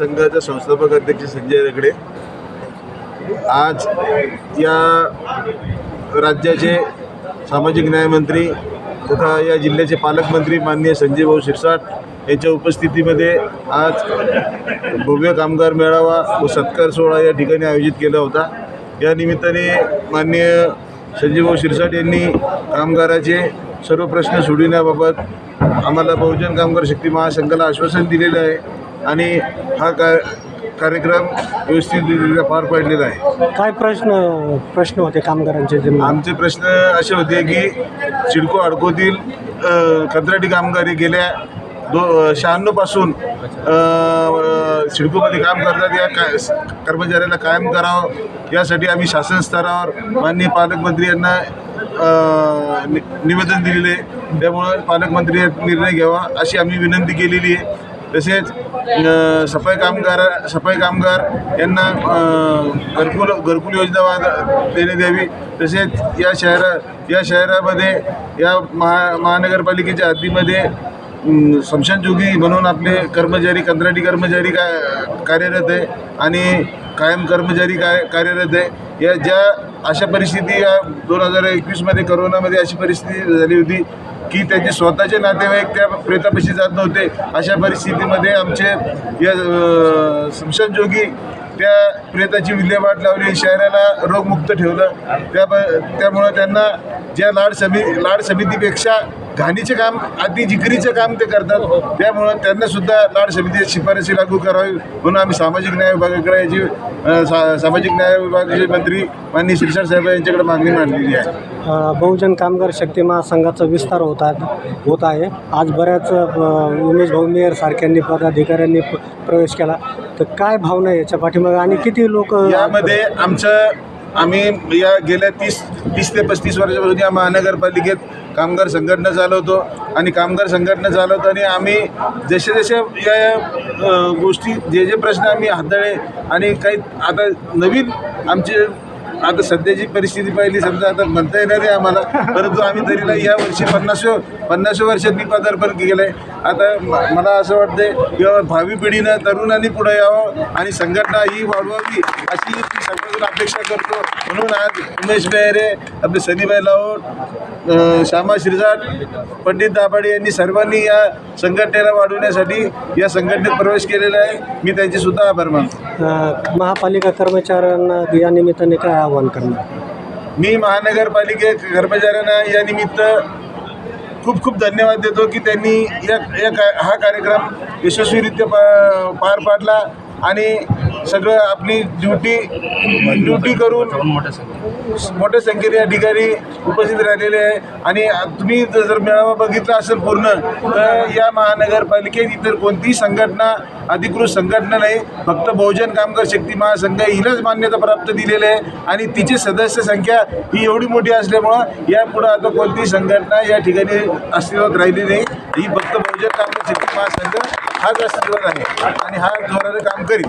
संघाचा संस्थापक अध्यक्ष संजय रगडे. आज या राज्याचे सामाजिक न्यायमंत्री तथा या जिल्ह्याचे पालकमंत्री माननीय संजय भाऊ शिरसाट यांच्या उपस्थितीमध्ये आज भव्य कामगार मेळावा व सत्कार सोहळा या ठिकाणी आयोजित केला होता. या निमित्ताने माननीय संजय भाऊ शिरसाट यांनी कामगाराचे सर्व प्रश्न सोडविण्याबाबत आम्हाला बहुजन कामगार शक्ती महासंघाला आश्वासन दिलेलं आहे. आणि हा का कार्यक्रम व्यवस्थितरित्या पार पाडलेला आहे. काय प्रश्न प्रश्न होते कामगारांचे जे आमचे प्रश्न असे होते की सिडको अडकोतील कंत्राटी कामगारी गेल्या दो शहाण्णवपासून सिडकोमध्ये काम करतात या काय कर्मचाऱ्याला कायम करावं यासाठी आम्ही शासन स्तरावर माननीय पालकमंत्री यांना नि- निवेदन दिलेले आहे. त्यामुळं पालकमंत्री निर्णय घ्यावा अशी आम्ही विनंती केलेली आहे. तसेच सफाई कामगार सफाई कामगार यांना घरकुल घरकुल योजना वा- देणे द्यावी. तसेच या शहरा या शहरामध्ये या महा महानगरपालिकेच्या हद्दीमध्ये शमशानजोगी म्हणून आपले कर्मचारी कंत्राटी कर्मचारी का कार्यरत आहे आणि कायम कर्मचारी काय कार्यरत आहे. या ज्या अशा परिस्थिती या दोन हजार एकवीसमध्ये करोनामध्ये अशी परिस्थिती झाली होती की त्याचे स्वतःचे नातेवाईक त्या प्रेतापाशी जात नव्हते. अशा परिस्थितीमध्ये आमचे या अ, स्मशानजोगी त्या प्रेताची विल्हेवाट लावली शहराला रोगमुक्त ठेवलं. त्या त्यामुळं त्यांना ज्या लाड समी लाड समितीपेक्षा घाणीचे काम अति जिकरीचं काम ते करतात. त्यामुळं त्यांना सुद्धा लाड समितीची शिफारसी लागू करावी. म्हणून आम्ही सामाजिक न्याय विभागाकडे याची सा सामाजिक न्याय विभागाचे मंत्री माननीय शिरसाट साहेब यांच्याकडे मागणी मांडलेली आहे. बहुजन कामगार शक्ती महासंघाचा विस्तार होता होत आहे. आज बऱ्याच उमेश भाऊ मेयर सारख्यांनी पदाधिकाऱ्यांनी प्रवेश केला. तर काय भावना याच्या पाठीमागे? आणि किती लोक यामध्ये आमचं आम्ही या गेल्या तीस तीस ते पस्तीस वर्षापासून या महानगरपालिकेत कामगार संघटना चालवतो आणि कामगार संघटना चालवतो आणि आम्ही जसे जसे या या, गोष्टी जे जे प्रश्न आम्ही हाताळे आणि काही आता नवीन आमचे आता सध्याची परिस्थिती पाहिली समजा आता म्हणता येणार आहे आम्हाला परंतु आम्ही तरीला या वर्षी पन्नास पन्नास वर्षात मी पदार्पण केलं आहे आता मला असं वाटतंय किंवा भावी पिढीनं तरुणांनी पुढे यावं आणि संघटना ही वाढवावी अशी मी सर्वांकडून अपेक्षा करतो. म्हणून आज उमेश बेहरे आपले सनीबाई लाहोट श्यामा श्रीजाट पंडित दाभाडे यांनी सर्वांनी या संघटनेला वाढवण्यासाठी या संघटनेत प्रवेश केलेला आहे. मी त्यांचे सुद्धा आभार मानतो. महापालिका कर्मचाऱ्यांना या निमित्ताने काय आवाहन करणार? मी महानगरपालिके कर्मचाऱ्यांना या निमित्त खूप खूप धन्यवाद देतो की त्यांनी या हा कार्यक्रम यशस्वीरित्या पा पार पाडला आणि सगळं आपली ड्युटी ड्युटी करून मोठ्या संख्येने या ठिकाणी उपस्थित राहिलेले आहे. आणि तुम्ही जर मेळावा बघितला असेल पूर्ण तर या महानगरपालिकेत इतर कोणतीही संघटना अधिकृत संघटना नाही. फक्त बहुजन कामगार शक्ती महासंघ हिलाच मान्यता प्राप्त दिलेली आहे. आणि तिची सदस्य संख्या ही एवढी मोठी असल्यामुळं यापुढं आता कोणतीही संघटना या ठिकाणी अस्तित्वात राहिली नाही. ही फक्त बहुजन कामगार शक्ती महासंघ हाच अस्तित्वात आहे. आणि हा जोराने काम करील.